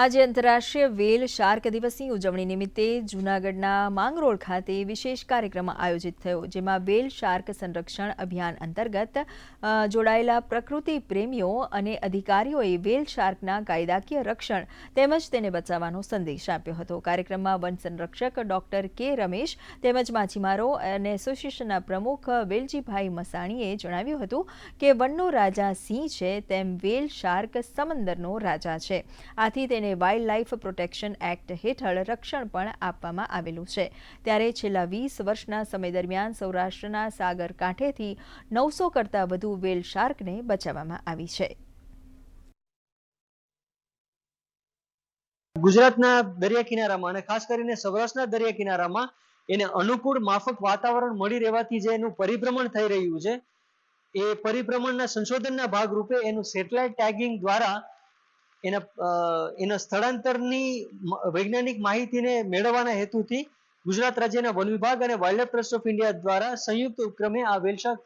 આજે આંતરરાષ્ટ્રીય વેલ શાર્ક દિવસની ઉજવણી નિમિત્તે જૂનાગઢના માંગરોળ ખાતે વિશેષ કાર્યક્રમ આયોજિત થયો, જેમાં વેલ શાર્ક સંરક્ષણ અભિયાન અંતર્ગત જોડાયેલા પ્રકૃતિ પ્રેમીઓ અને અધિકારીઓએ વેલ શાર્કના કાયદાકીય રક્ષણ તેમજ તેને બચાવવાનો સંદેશ આપ્યો હતો. કાર્યક્રમમાં વન સંરક્ષક ડોક્ટર કે રમેશ તેમજ માછીમારો અને એસોસિએશનના પ્રમુખ વેલજીભાઈ મસાણીએ જણાવ્યું હતું કે વનનો રાજા સિંહ છે, તેમ વેલ શાર્ક સમંદરનો રાજા છે. આથી તેને વાઇલ્ડ લાઇફ પ્રોટેક્શન એક્ટ હેઠળ રક્ષણ પણ આપવામાં આવેલું છે. ત્યારે છેલ્લા વીસ વર્ષના સમય દરમિયાન સૌરાષ્ટ્રના સાગર નવસો કરતાં વધુ વેલ શાર્કને બચાવવામાં આવી છે. ગુજરાતના દરિયા કિનારામાં અને ખાસ કરીને સૌરાષ્ટ્રના દરિયા કિનારામાં એને અનુકૂળ માફક વાતાવરણ મળી રહેવાથી જે એનું પરિભ્રમણ થઈ રહ્યું છે, એ પરિભ્રમણના સંશોધનના ભાગરૂપે એનું સેટેલાઇટ ટેગિંગ દ્વારા એના એના સ્થળાંતરની વૈજ્ઞાનિક માહિતીને મેળવવાના હેતુથી ગુજરાત રાજ્યના વન વિભાગ અને વાઇલ્ડ ટ્રસ્ટ ઓફ ઇન્ડિયા દ્વારા સંયુક્ત ઉપક્રમે આ વેલશાક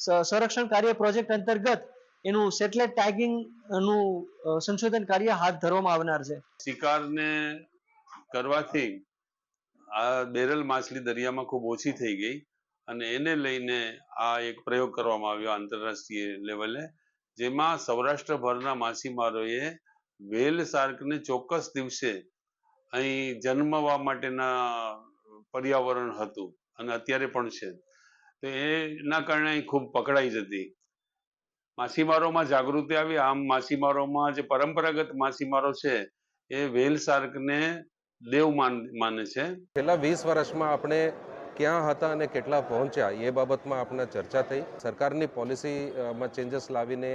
સંરક્ષણ કાર્ય પ્રોજેક્ટ અંતર્ગત એનું સેટેલાઇટ ટેગિંગનું સંશોધન કાર્ય હાથ ધરવામાં આવનાર છે. શિકારને કરવાથી આ બેરલ માછલી દરિયામાં ખૂબ ઓછી થઈ ગઈ અને એને લઈને આ એક પ્રયોગ કરવામાં આવ્યો આંતરરાષ્ટ્રીય લેવલે, જેમાં સૌરાષ્ટ્રભરના માછીમારોએ વેલ શાર્કને ચોક્કસ દિવસે અહીં જન્મવા માટેના પર્યાવરણ હતું અને અત્યારે પણ છે. તો એના કારણે અહીં ખૂબ પકડાઈ જતી. માછીમારોમાં જાગૃતિ આવી. આમ માછીમારોમાં જે પરંપરાગત માછીમારો છે, એ વેલ શાર્કને દેવ માન છે. છેલ્લા વીસ વર્ષમાં આપણે ક્યાં હતા અને કેટલા પહોંચ્યા, એ બાબતમાં આપણે ચર્ચા થઈ. સરકારની પોલિસીમાં ચેન્જીસ લાવીને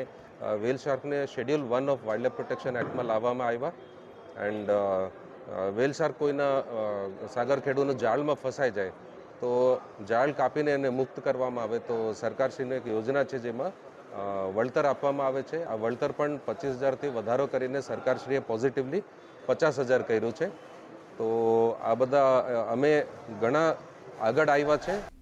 whale શાર્કને schedule one of wild protection એક્ટમાં લાવવામાં આવ્યા. એન્ડ વેલ શાર્ક કોઈના સાગર ખેડૂના જાળમાં ફસાઈ જાય, તો જાળ કાપીને એને મુક્ત કરવામાં આવે, તો સરકારશ્રીની એક યોજના છે જેમાં વળતર આપવામાં આવે છે. આ વળતર પણ પચીસ હજારથી વધારો કરીને સરકારશ્રીએ પોઝિટિવલી પચાસ હજાર કર્યું છે. તો આ બધા અમે ઘણા આગળ આવ્યા છે.